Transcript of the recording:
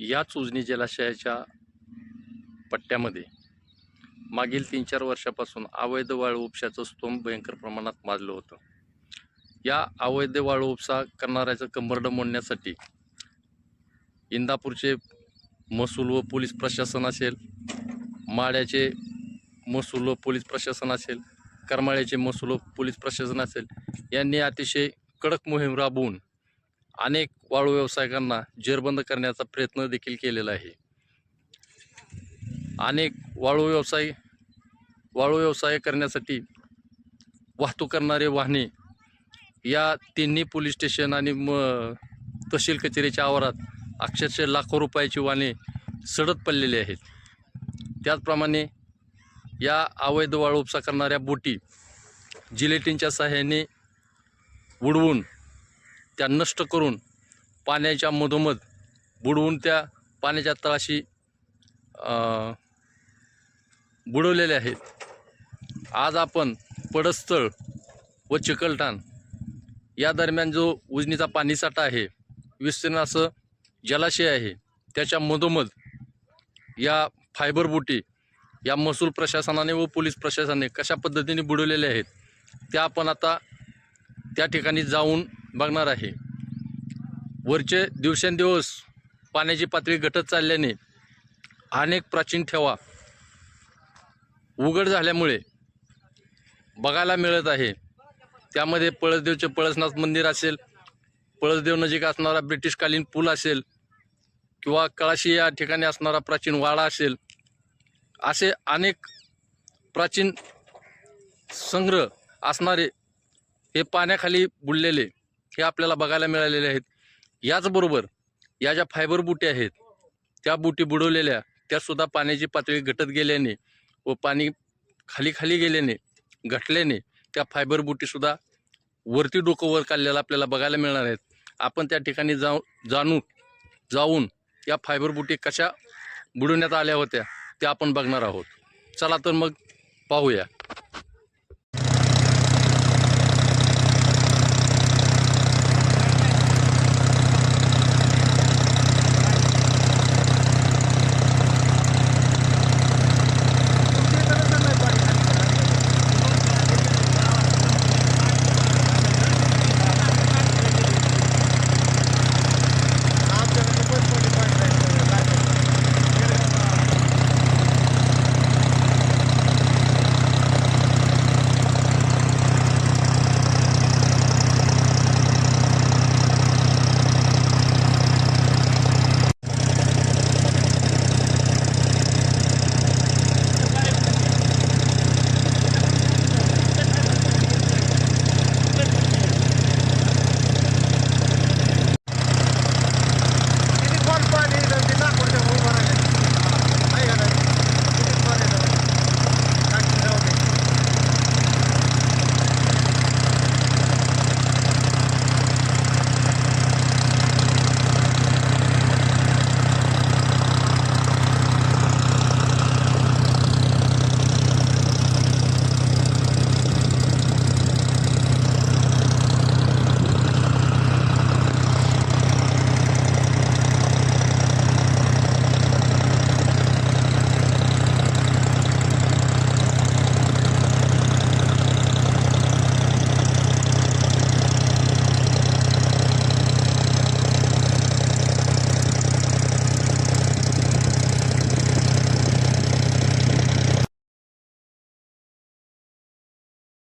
याच उजनी जलाशयाच्या पट्ट्यामध्ये मागील तीन चार वर्षापासून अवैध वाळू उपशाचं स्तोम भयंकर प्रमाणात माजलं होतं. या अवैध वाळू उपसा करणाऱ्याचं कंबरडं मोडण्यासाठी इंदापूरचे महसूल व पोलीस प्रशासन असेल माड्याचे महसूल व पोलीस प्रशासन असेल करमाळ्याचे महसूल व पोलीस प्रशासन असेल यांनी अतिशय कडक मोहीम राबवून अनेक वाळू व्यावसायिकांना जेरबंद करण्याचा प्रयत्न देखील केलेला आहे. अनेक वाळू व्यवसाय वाळू व्यवसाय करण्यासाठी वाहतूक करणारे वाहने या तिन्ही पोलीस स्टेशन आणि म तहसील कचेरीच्या आवारात अक्षरशः लाखो रुपयाची वाहने सडत पडलेली आहेत. त्याचप्रमाणे या अवैध वाळू उपसा करणाऱ्या बोटी जिलेटिनच्या सहाय्याने उडवून त्या नष्ट करून पाण्याच्या मधोमध बुडवून त्या पाण्याच्या तळाशी बुडवलेले आहेत. आज आपण पडस्थळ व चिकलठाण या दरम्यान जो उजनीचा पाणीसाठा आहे विस्तीर्ण असं जलाशय आहे त्याच्या मधोमध या फायबर बोटी या महसूल प्रशासनाने व पोलीस प्रशासनाने कशा पद्धतीने बुडवलेल्या आहेत त्या आपण आता त्या ठिकाणी जाऊन बघणार आहे. वरचे दिवसेंदिवस पाण्याची पातळी घटत चालल्याने अनेक प्राचीन ठेवा उघड झाल्यामुळे बघायला मिळत आहे. त्यामध्ये पळसदेवचे पळसनाथ मंदिर असेल पळसदेव नजीक असणारा ब्रिटिशकालीन पूल असेल किंवा कळाशी या ठिकाणी असणारा प्राचीन वाडा असेल असे अनेक प्राचीन संग्रह असणारे हे पाण्याखाली बुडलेले हे आपल्याला बघायला मिळालेले आहेत. याचबरोबर या ज्या फायबर बुटी आहेत त्या बुटी बुडवलेल्या त्यासुद्धा पाण्याची पातळी घटत गेल्याने व पाणी खाली खाली गेल्याने घटल्याने त्या फायबर बुटीसुद्धा वरती डोकं वर काढलेलं आपल्याला बघायला मिळणार आहेत. आपण त्या ठिकाणी जाऊ जाणून जाऊन या फायबर बुटी कशा बुडवण्यात आल्या होत्या त्या आपण बघणार आहोत. चला तर मग पाहूया.